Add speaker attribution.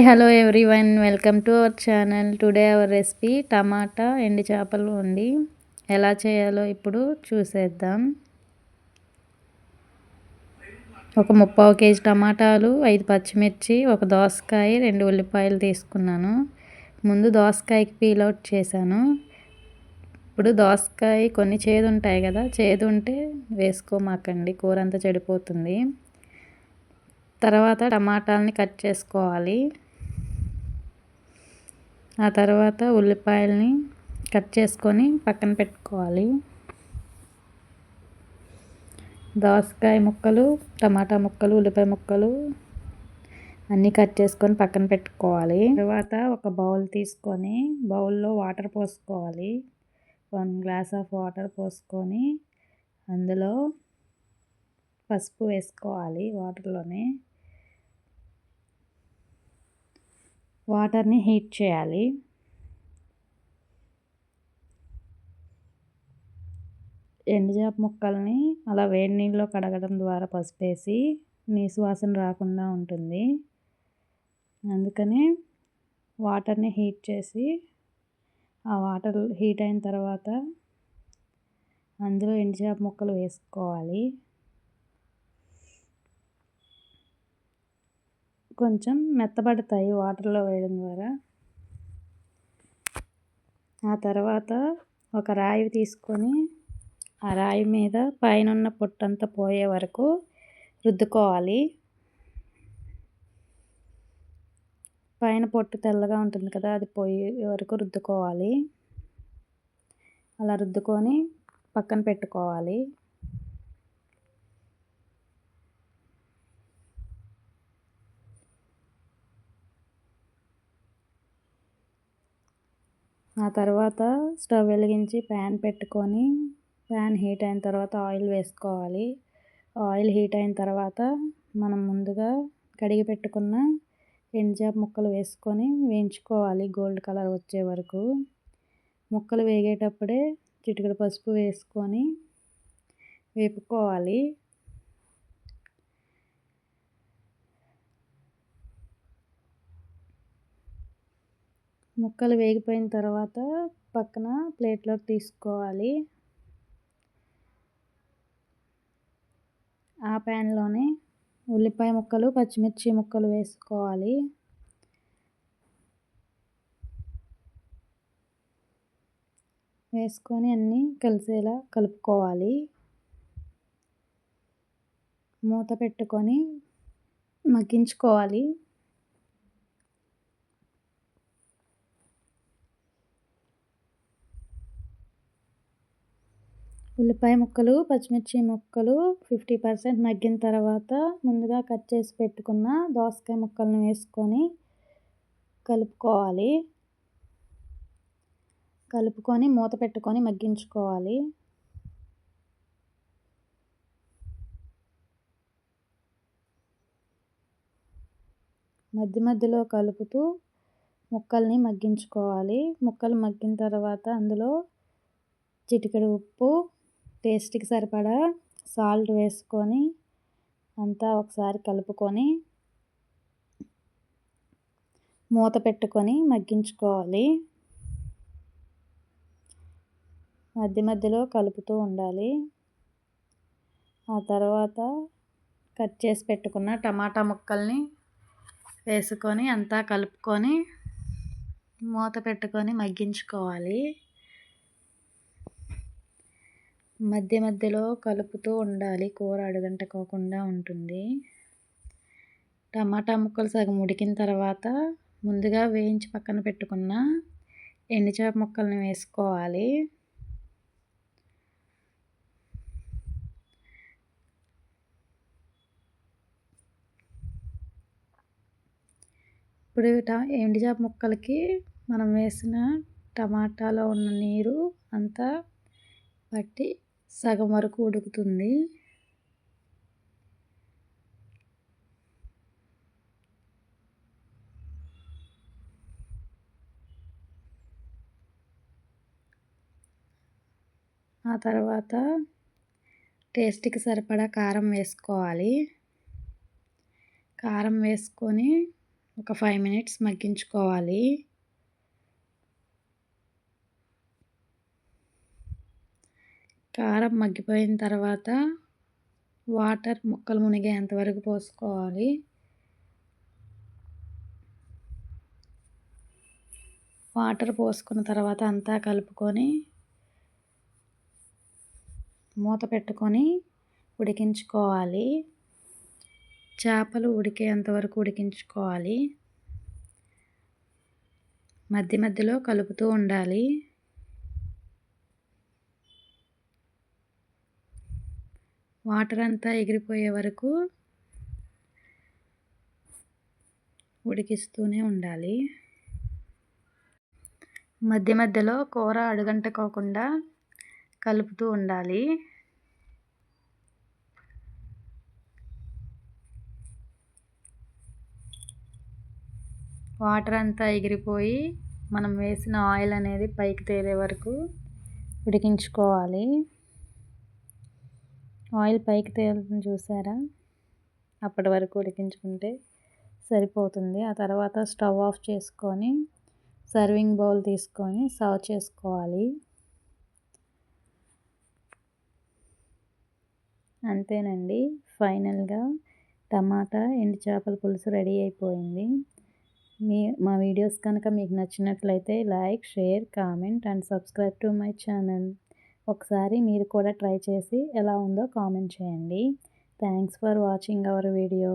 Speaker 1: Hi hello everyone welcome to our channel today our recipe tomato ఎండి చేపలు వండి. ఎలా చేయాలో ఇప్పుడు చూసేద్దాం. ఒక ముప్పావు కేజీ టమాటాలు ఐదు పచ్చిమిర్చి ఒక దోసకాయ రెండు ఉల్లిపాయలు తీసుకున్నాను. ముందు దోసకాయకి పీల్ అవుట్ చేశాను. ఇప్పుడు దోసకాయ కొన్ని చేదు ఉంటాయి కదా చేదు ఉంటే వేసుకోమాకండి. కూర అంతా చెడిపోతుంది. తర్వాత టమాటాలని కట్ చేసుకోవాలి. ఆ తర్వాత ఉల్లిపాయలని కట్ చేసుకొని పక్కన పెట్టుకోవాలి. దోసకాయ ముక్కలు టమాటా ముక్కలు ఉల్లిపాయ ముక్కలు అన్నీ కట్ చేసుకొని పక్కన పెట్టుకోవాలి. తర్వాత ఒక బౌల్ తీసుకొని బౌల్లో వాటర్ పోసుకోవాలి. వన్ గ్లాస్ ఆఫ్ వాటర్ పోసుకొని అందులో పసుపు వేసుకోవాలి వాటర్లోనే. వాటర్ని హీట్ చేయాలి. ఎండుజాప ముక్కల్ని అలా వేడి నీళ్ళలో కడగడం ద్వారా పసుపు వేసి వాసన రాకుండా ఉంటుంది. అందుకని వాటర్ని హీట్ చేసి ఆ వాటర్ హీట్ అయిన తర్వాత అందులో ఎండుజాప ముక్కలు వేసుకోవాలి. కొంచెం మెత్తబడతాయి వాటర్లో వేయడం ద్వారా. ఆ తర్వాత ఒక రాయి తీసుకొని ఆ రాయి మీద పైన ఉన్న పొట్టంతా పోయే వరకు రుద్దుకోవాలి. పైన పొట్టు తెల్లగా ఉంటుంది కదా అది పోయే వరకు రుద్దుకోవాలి. అలా రుద్దుకొని పక్కన పెట్టుకోవాలి. ఆ తర్వాత స్టవ్ వెలిగించి ప్యాన్ పెట్టుకొని ప్యాన్ హీట్ అయిన తర్వాత ఆయిల్ వేసుకోవాలి. ఆయిల్ హీట్ అయిన తర్వాత మనం ముందుగా కడిగి పెట్టుకున్న ఎండుచేప ముక్కలు వేసుకొని వేయించుకోవాలి. గోల్డ్ కలర్ వచ్చే వరకు. ముక్కలు వేగేటప్పుడే చిటికెడు పసుపు వేసుకొని వేపుకోవాలి. ముక్కలు వేగిపోయిన తర్వాత పక్కన ప్లేట్లోకి తీసుకోవాలి. ఆ ప్యాన్లోనే ఉల్లిపాయ ముక్కలు పచ్చిమిర్చి ముక్కలు వేసుకోవాలి. వేసుకొని అన్నీ కలిసేలా కలుపుకోవాలి. మూత పెట్టుకొని మగ్గించుకోవాలి. ఉల్లిపాయ ముక్కలు పచ్చిమిర్చి ముక్కలు ఫిఫ్టీ పర్సెంట్ మగ్గిన తర్వాత ముందుగా కట్ చేసి పెట్టుకున్న దోసకాయ ముక్కలను వేసుకొని కలుపుకోవాలి. కలుపుకొని మూత పెట్టుకొని మగ్గించుకోవాలి. మధ్య మధ్యలో కలుపుతూ ముక్కల్ని మగ్గించుకోవాలి. ముక్కలు మగ్గిన తర్వాత అందులో చిటికెడు ఉప్పు టేస్ట్కి సరిపడా సాల్ట్ వేసుకొని అంతా ఒకసారి కలుపుకొని మూత పెట్టుకొని మగ్గించుకోవాలి. మధ్య మధ్యలో కలుపుతూ ఉండాలి. ఆ తర్వాత కట్ చేసి పెట్టుకున్న టమాటా ముక్కల్ని వేసుకొని అంతా కలుపుకొని మూత పెట్టుకొని మగ్గించుకోవాలి. మధ్య మధ్యలో కలుపుతూ ఉండాలి. కూర అడుగంటకోకుండా ఉంటుంది. టమాటా ముక్కలు సగం ఉడికిన తర్వాత ముందుగా వేయించి పక్కన పెట్టుకున్న ఎండుచేప ముక్కల్ని వేసుకోవాలి. ఇప్పుడు ఎండుచేప ముక్కలకి మనం వేసిన టమాటాలో ఉన్న నీరు అంతా పట్టి సగం వరకు ఉడుకుతుంది. ఆ తర్వాత టేస్ట్కి సరిపడా కారం వేసుకోవాలి. కారం వేసుకొని ఒక ఫైవ్ మినిట్స్ మగ్గించుకోవాలి. కారం మగ్గిపోయిన తర్వాత వాటర్ ముక్కలు మునిగేంత వరకు పోసుకోవాలి. వాటర్ పోసుకున్న తర్వాత అంతా కలుపుకొని మూత పెట్టుకొని ఉడికించుకోవాలి. చేపలు ఉడికేంత వరకు ఉడికించుకోవాలి. మధ్య మధ్యలో కలుపుతూ ఉండాలి. వాటర్ అంతా ఎగిరిపోయే వరకు ఉడికిస్తూనే ఉండాలి. మధ్య మధ్యలో కూర అడుగంటుకోకుండా కలుపుతూ ఉండాలి. వాటర్ అంతా ఎగిరిపోయి మనం వేసిన ఆయిల్ అనేది పైకి తేలే వరకు ఉడికించుకోవాలి. ఆయిల్ పైకి తేలుతుంది చూసారా? అప్పటి వరకు ఉడికించుకుంటే సరిపోతుంది. ఆ తర్వాత స్టవ్ ఆఫ్ చేసుకొని సర్వింగ్ బౌల్ తీసుకొని సర్వ్ చేసుకోవాలి. అంతేనండి. ఫైనల్గా టమాటా ఎండు చేపల పులుసు రెడీ అయిపోయింది. మీ మా వీడియోస్ కనుక మీకు నచ్చినట్లయితే like share comment and subscribe to my channel. ఒకసారి మీరు కూడా ట్రై చేసి ఎలా ఉందో కామెంట్ చేయండి. Thanks for watching our video.